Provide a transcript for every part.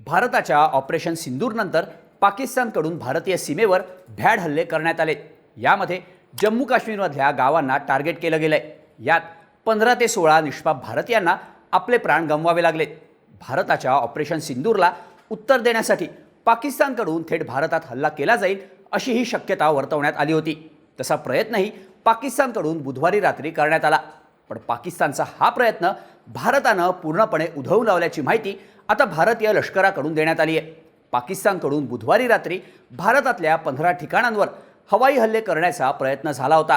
भारताच्या ऑपरेशन सिंदूरनंतर पाकिस्तानकडून भारतीय सीमेवर भ्याड हल्ले करण्यात आले. यामध्ये जम्मू काश्मीरमधल्या गावांना टार्गेट केलं गेलं आहे यात पंधरा ते सोळा निष्पाप भारतीयांना आपले प्राण गमवावे लागले. भारताच्या ऑपरेशन सिंदूरला उत्तर देण्यासाठी पाकिस्तानकडून थेट भारतात हल्ला केला जाईल अशी ही शक्यता वर्तवण्यात आली होती. तसा प्रयत्नही पाकिस्तानकडून बुधवारी रात्री करण्यात आला. पण पाकिस्तानचा हा प्रयत्न भारतानं पूर्णपणे उधळून लावल्याची माहिती आता भारतीय लष्कराकडून देण्यात आली आहे. पाकिस्तानकडून बुधवारी रात्री भारतातल्या पंधरा ठिकाणांवर हवाई हल्ले करण्याचा प्रयत्न झाला होता.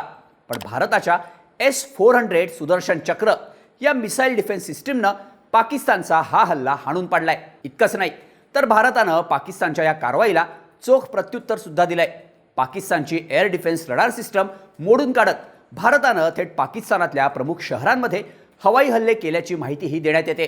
पण भारताच्या एस फोर हंड्रेड सुदर्शन चक्र या मिसाईल डिफेन्स सिस्टीमनं पाकिस्तानचा हा हल्ला हाणून पाडलाय. इतकंच नाही तर भारतानं पाकिस्तानच्या या कारवाईला चोख प्रत्युत्तर सुद्धा दिलंय. पाकिस्तानची एअर डिफेन्स रडार सिस्टम मोडून काढत भारतानं थेट पाकिस्तानातल्या प्रमुख शहरांमध्ये हवाई हल्ले केल्याची माहितीही देण्यात येते.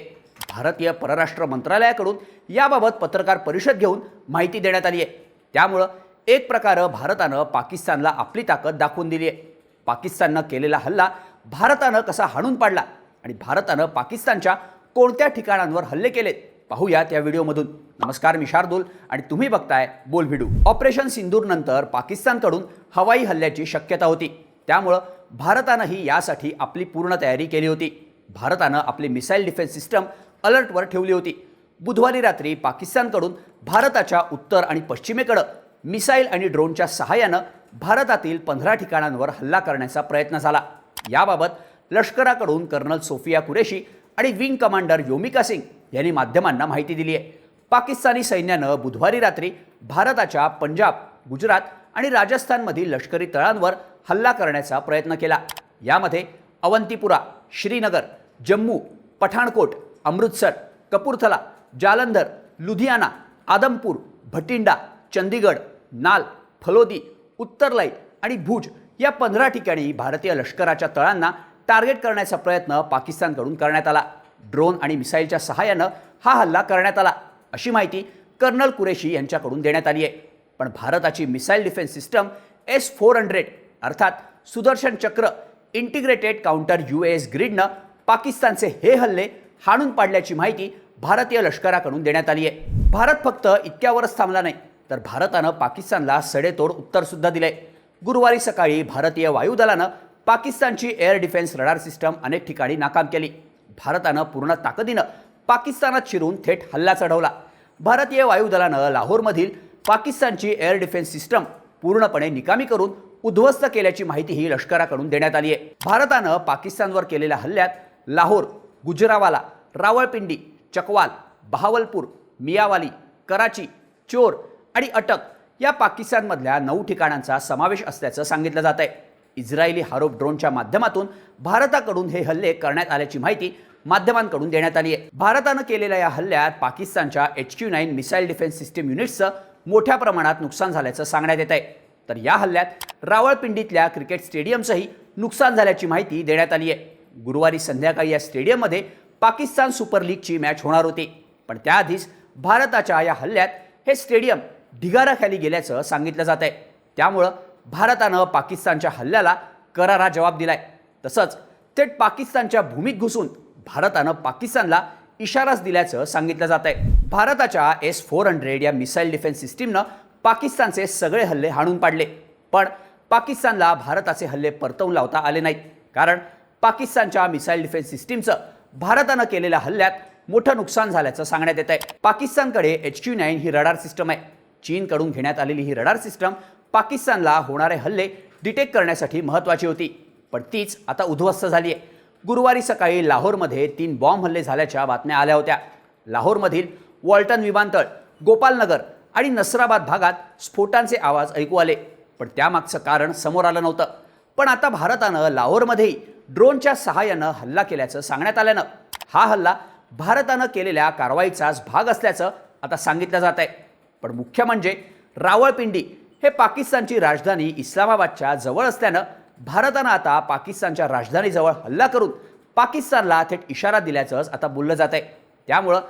भारतीय परराष्ट्र मंत्रालयाकडून याबाबत पत्रकार परिषद घेऊन माहिती देण्यात आली आहे. त्यामुळं एक प्रकारे भारतानं पाकिस्तानला आपली ताकद दाखवून दिली आहे. पाकिस्ताननं केलेला हल्ला भारतानं कसा हाणून पाडला आणि भारतानं पाकिस्तानच्या कोणत्या ठिकाणांवर हल्ले केलेत पाहूया त्या व्हिडिओमधून. नमस्कार मी शार्दूल आणि तुम्ही बघताय बोल व्हिडिओ ऑपरेशन सिंदूरनंतर पाकिस्तानकडून हवाई हल्ल्याची शक्यता होती. त्यामुळं भारतानंही यासाठी आपली पूर्ण तयारी केली होती. भारतानं आपली मिसाईल डिफेन्स सिस्टम अलर्टवर ठेवली होती. बुधवारी रात्री पाकिस्तानकडून भारताच्या उत्तर आणि पश्चिमेकडं मिसाईल आणि ड्रोनच्या सहाय्यानं भारतातील पंधरा ठिकाणांवर हल्ला करण्याचा प्रयत्न झाला. याबाबत लष्कराकडून कर्नल सोफिया कुरेशी आणि विंग कमांडर योमिका सिंग यांनी माध्यमांना माहिती दिली आहे. पाकिस्तानी सैन्यानं बुधवारी रात्री भारताच्या पंजाब गुजरात आणि राजस्थानमधील लष्करी तळांवर हल्ला करण्याचा प्रयत्न केला. यामध्ये अवंतीपुरा श्रीनगर जम्मू पठाणकोट अमृतसर कपूरथला जालंधर लुधियाना आदमपूर भटिंडा चंदीगड नाल फलोदी उत्तरलाई आणि भुज या पंधरा ठिकाणी भारतीय लष्कराच्या तळांना टार्गेट करण्याचा प्रयत्न पाकिस्तानकडून करण्यात आला. ड्रोन आणि मिसाईलच्या सहाय्यानं हा हल्ला करण्यात आला. अशी माहिती कर्नल कुरेशी यांच्याकडून देण्यात आली आहे. पण भारताची missile defence system S four hundred अर्थात Sudarshan Chakra integrated counter U S ग्रीडनं पाकिस्तानचे हे हल्ले हाणून पाडल्याची माहिती भारतीय लष्कराकडून देण्यात आली आहे. भारत फक्त इतक्यावरच थांबला नाही तर भारतानं पाकिस्तानला सडेतोड उत्तरसुद्धा दिलंय. गुरुवारी सकाळी भारतीय वायुदलानं पाकिस्तानची एअर डिफेन्स रडार सिस्टम अनेक ठिकाणी नाकाम केली. भारतानं पूर्ण ताकदीनं पाकिस्तानात शिरून थेट हल्ला चढवला. भारतीय वायुदलानं लाहोरमधील पाकिस्तानची एअर डिफेन्स सिस्टम पूर्णपणे निकामी करून उद्ध्वस्त केल्याची माहितीही लष्कराकडून देण्यात आली आहे. भारतानं पाकिस्तानवर केलेल्या हल्ल्यात लाहोर गुजरावाला रावळपिंडी चकवाल बहावलपूर मियावाली कराची चोर आणि अटक या पाकिस्तानमधल्या नऊ ठिकाणांचा समावेश असल्याचं सांगितलं जात आहे इस्रायली हारोप ड्रोनच्या माध्यमातून भारताकडून हे हल्ले करण्यात आल्याची माहिती माध्यमांकडून देण्यात आली आहे. भारतानं केलेल्या या हल्ल्यात पाकिस्तानच्या H Q nine missile defence system युनिट्सचं मोठ्या प्रमाणात नुकसान झाल्याचं सांगण्यात येत आहे तर या हल्ल्यात रावळपिंडीतल्या क्रिकेट स्टेडियमचंही नुकसान झाल्याची माहिती देण्यात आली आहे. गुरुवारी संध्याकाळी या स्टेडियममध्ये पाकिस्तान सुपर लीगची मॅच होणार होती. पण त्याआधीच भारताच्या या हल्ल्यात हे स्टेडियम ढिगाराखाली गेल्याचं सांगितलं जात आहे. त्यामुळं भारतानं पाकिस्तानच्या हल्ल्याला करारा जबाब दिलाय. तसंच थेट पाकिस्तानच्या भूमीत घुसून भारतानं पाकिस्तानला इशाराच दिल्याचं सांगितलं जात आहे. भारताच्या एस फोर हंड्रेड या मिसाईल डिफेन्स सिस्टीमनं पाकिस्तानचे सगळे हल्ले हाणून पाडले. पण पाकिस्तानला भारताचे हल्ले परतवून लावता आले नाहीत. कारण पाकिस्तानच्या मिसाईल डिफेन्स सिस्टीमचं भारतानं केलेल्या हल्ल्यात मोठं नुकसान झाल्याचं सांगण्यात येत आहे पाकिस्तानकडे एच क्यू नाईन ही रडार सिस्टम आहे. चीनकडून घेण्यात आलेली ही रडार सिस्टम पाकिस्तानला होणारे हल्ले डिटेक्ट करण्यासाठी महत्त्वाची होती. पण तीच आता उद्ध्वस्त झाली आहे गुरुवारी सकाळी लाहोरमध्ये तीन बॉम्ब हल्ले झाल्याच्या बातम्या आल्या होत्या. लाहोरमधील वॉल्टन विमानतळ गोपालनगर आणि नसराबाद भागात स्फोटांचे आवाज ऐकू आले. पण त्यामागचं कारण समोर आलं नव्हतं. पण आता भारतानं लाहोरमध्येही ड्रोनच्या सहाय्यानं हल्ला केल्याचं सांगण्यात आल्यानं हा हल्ला भारतानं केलेल्या कारवाईचाच भाग असल्याचं आता सांगितलं जात आहे पण मुख्य म्हणजे रावळपिंडी हे पाकिस्तानची राजधानी इस्लामाबादच्या जवळ असल्यानं भारतानं आता पाकिस्तानच्या राजधानीजवळ हल्ला करून पाकिस्तानला थेट इशारा दिल्याचंच आता बोललं जात आहे त्यामुळं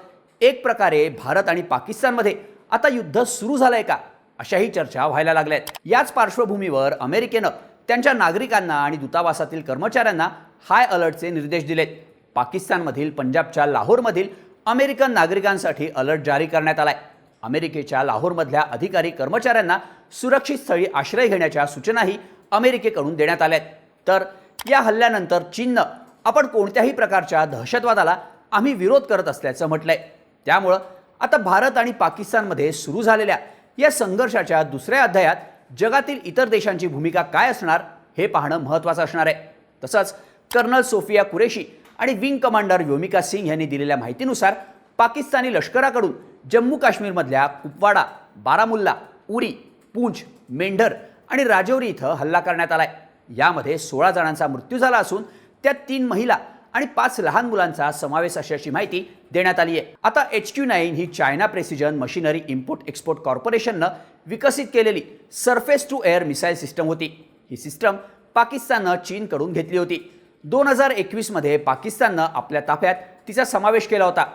एक प्रकारे भारत आणि पाकिस्तानमध्ये आता युद्ध सुरू झालंय का? अशाही चर्चा व्हायला लागल्यात. याच पार्श्वभूमीवर अमेरिकेनं त्यांच्या नागरिकांना आणि दूतावासातील कर्मचाऱ्यांना हाय अलर्टचे निर्देश दिलेत. पाकिस्तानमधील पंजाबच्या लाहोरमधील अमेरिकन नागरिकांसाठी अलर्ट जारी करण्यात आलाय. अमेरिकेच्या लाहोरमधल्या अधिकारी कर्मचाऱ्यांना सुरक्षित स्थळी आश्रय घेण्याच्या सूचनाही अमेरिकेकडून देण्यात आल्या आहेत तर या हल्ल्यानंतर चीननं आपण कोणत्याही प्रकारच्या दहशतवादाला आम्ही विरोध करत असल्याचं म्हटलंय. त्यामुळं आता भारत आणि पाकिस्तानमध्ये सुरू झालेल्या या संघर्षाच्या दुसऱ्या अध्यायात जगातील इतर देशांची भूमिका काय असणार हे पाहणं महत्त्वाचं असणार आहे. तसंच कर्नल सोफिया कुरेशी आणि विंग कमांडर योमिका सिंग यांनी दिलेल्या माहितीनुसार पाकिस्तानी लष्कराकडून जम्मू काश्मीरमधल्या कुपवाडा बारामुल्ला उरी पूंछ मेंढर आणि राजौरी इथं हल्ला करण्यात आलाय. यामध्ये सोळा जणांचा मृत्यू झाला असून त्यात तीन महिला आणि पाच लहान मुलांचा समावेश असल्याची माहिती देण्यात आली आहे. आता एच क्यू नाईन ही China precision machinery import export कॉर्पोरेशननं विकसित केलेली surface to air missile system होती. ही सिस्टम पाकिस्ताननं चीनकडून घेतली होती. दोन हजार एकवीसमध्ये पाकिस्ताननं आपल्या ताफ्यात तिचा समावेश केला होता.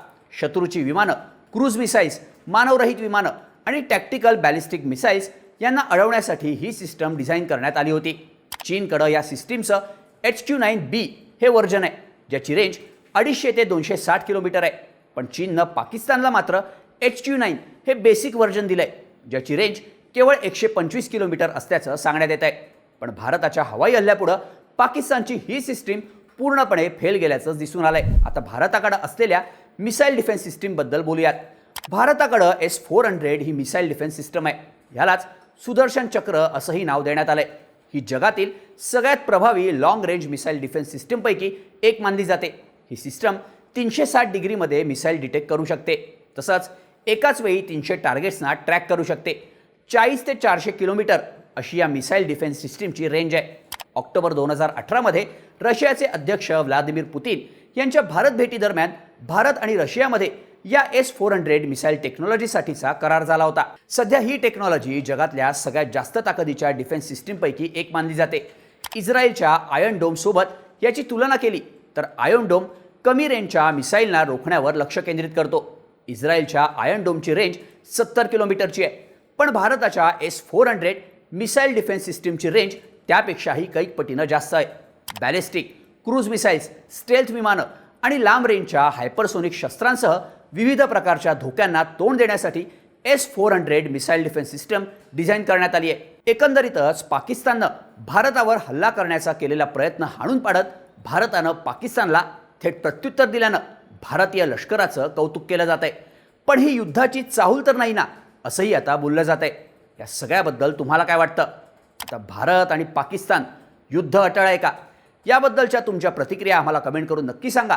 शत्रूची विमानं क्रूज मिसाईल्स मानवरहित विमानं आणि टॅक्टिकल बॅलिस्टिक मिसाईल्स यांना अडवण्यासाठी ही सिस्टम डिझाईन करण्यात आली होती. चीनकडं या सिस्टीमचं एच क्यू नाईन बी हे वर्जन आहे. ज्याची रेंज अडीचशे ते दोनशे साठ किलोमीटर आहे. पण चीननं पाकिस्तानला मात्र एच क्यू नाईन हे बेसिक व्हर्जन दिलं आहे ज्याची रेंज केवळ एकशे पंचवीस किलोमीटर असल्याचं सांगण्यात येत आहे पण भारताच्या हवाई हल्ल्यापुढं पाकिस्तानची ही सिस्टीम पूर्णपणे फेल गेल्याचं दिसून आलंय. आता भारताकडं असलेल्या मिसाईल डिफेन्स सिस्टीमबद्दल बोलूयात. भारताकडं एस फोर हंड्रेड ही मिसाईल डिफेन्स सिस्टम आहे. ह्यालाच सुदर्शन चक्र असंही नाव देण्यात आलंय. ही जगातील सगळ्यात प्रभावी लाँग रेंज मिसाईल डिफेन्स सिस्टीमपैकी एक मानली जाते. ही सिस्टम तीनशे साठ डिग्रीमध्ये मिसाईल डिटेक्ट करू शकते. तसंच एकाच वेळी तीनशे टार्गेट्सना ट्रॅक करू शकते. चाळीस ते चारशे किलोमीटर अशी या मिसाईल डिफेन्स सिस्टीमची रेंज आहे. ऑक्टोबर दोन हजार अठरामध्ये रशियाचे अध्यक्ष व्लादिमीर पुतीन यांच्या भारत भेटीदरम्यान भारत आणि रशियामध्ये या एस फोर हंड्रेड मिसाईल टेक्नॉलॉजीसाठीचा करार झाला होता. सध्या ही टेक्नॉलॉजी जगातल्या सगळ्यात जास्त ताकदीच्या डिफेन्स सिस्टीमपैकी एक मानली जाते. इस्रायलच्या आयर्न डोम सोबत याची तुलना केली तर आयर्न डोम कमी रेंजच्या मिसाईलना रोखण्यावर लक्ष केंद्रित करतो. इस्रायलच्या आयर्न डोमची रेंज सत्तर किलोमीटरची आहे. पण भारताच्या S four hundred missile defence सिस्टीमची रेंज त्यापेक्षाही कैक पटीनं जास्त आहे. बॅलिस्टिक क्रूज मिसाईल्स स्टेल्थ विमानं आणि लांब रेंजच्या हायपरसोनिक शस्त्रांसह विविध प्रकारच्या धोक्यांना तोंड देण्यासाठी S four hundred missile defence system design करण्यात आली आहे. एकंदरीतच पाकिस्ताननं भारतावर हल्ला करण्याचा केलेला प्रयत्न हाणून पाडत भारतानं पाकिस्तानला थेट प्रत्युत्तर दिल्यानं भारतीय लष्कराचं कौतुक केलं जात आहे पण ही युद्धाची चाहूल तर नाही ना असंही आता बोललं जात आहे या सगळ्याबद्दल तुम्हाला काय वाटतं? आता भारत आणि पाकिस्तान युद्ध अटळ आहे का? याबद्दलच्या तुमच्या प्रतिक्रिया आम्हाला कमेंट करून नक्की सांगा.